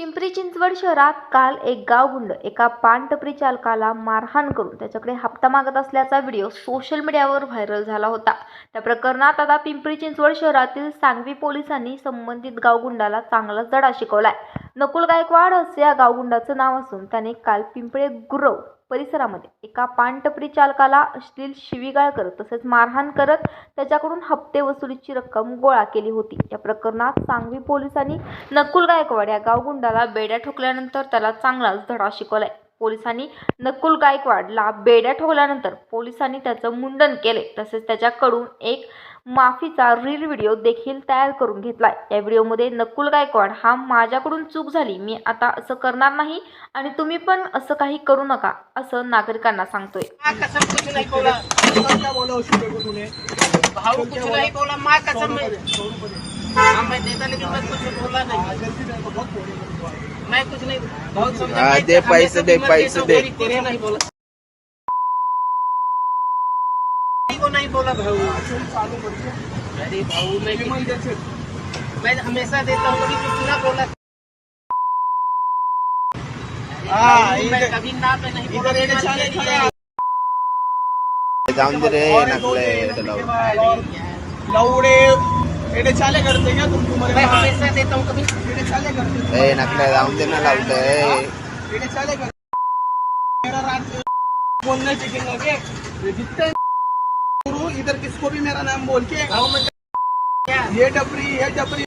पिंपरी चिंचवड शहरात काल एक गावगुंड एका पानटपरी चालकाला मारहाण करून त्याच्याकडे हप्ता मागत असल्याचा व्हिडिओ सोशल मीडियावर व्हायरल झाला होता. त्या प्रकरणात आता पिंपरी चिंचवड शहरातील सांगवी पोलिसांनी संबंधित गावगुंडाला चांगलाच धडा शिकवलाय. नकुल गायकवाड असं या गावगुंडाचं नाव असून त्याने काल पिंपळे गुरव परिसरामध्ये एका पानटपरी चालकाला अश्लील शिवीगाळ करत तसेच मारहाण करत त्याच्याकडून हप्ते वसुलीची रक्कम गोळा केली होती. या प्रकरणात सांगवी पोलिसांनी नकुल गायकवाड या गावगुंडाला बेड्या ठोकल्यानंतर त्याला चांगलाच धडा शिकवलाय. पोलिसांनी नकुल गायकवाडला बेड्या ठोकल्यानंतर पोलिसांनी त्याचं मुंडन केले. तसेच त्याच्याकडून एक माफीचा रील व्हिडिओ देखील तयार करून घेतलाय. या व्हिडिओमध्ये नकुल गायकवाड हा माझ्याकडून चूक झाली. मी आता असं करणार नाही आणि तुम्ही पण असं काही करू नका असं नागरिकांना सांगतोय. बोला भाऊ कुछ नहीं बोला माँ कसम मैं हाँ मैं देता लेकिन मैं कुछ बोला नहीं। मैं कुछ नहीं बहुत समझा? दे पैसे, दे पैसे, देता हूँ, दे। तेरे नहीं बोला। को नहीं बोला भाऊ अरे भाऊ मैं हमेशा देता हूँ कभी कुछ ना बोला। हाँ, कभी ना नहीं बोला। जाऊन दे। रे नकले दिन चलो चाले करते क्या तुम तुम्हारे मैं पास? हमेशा देता हूँ कभी एडे चाले करते. ए नकले जाऊन दे ना एडे चाले करते. मेरा रात बोलने टिकेगा के ये जितने गुरु इधर किसको भी मेरा नाम बोल के भाऊ मैं क्या ये डबरी ये डबरी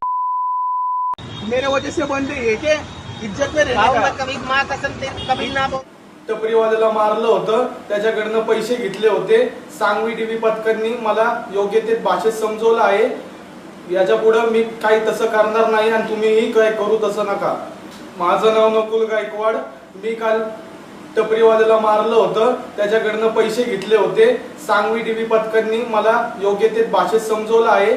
मेरे वजह से है के इज्जत में भाऊ रहने मैं का। कभी माँ कसम दे कभी ना बोल टपरीवाल्याला मारलं होतं. त्याच्याकडनं पैसे घेतले होते. सांगवी टीव्ही पथकांनी मला योग्य ते भाषेत समजवलं आहे. याच्या पुढं मी काही तसं करणार नाही आणि तुम्हीही काय करू तसं नका. माझं नाव नकुल गायकवाड. मी काल टपरीवाल्याला मारलं होतं. त्याच्याकडनं पैसे घेतले होते. सांगवी टीव्ही पथकांनी मला योग्य ते भाषेत समजवलं आहे.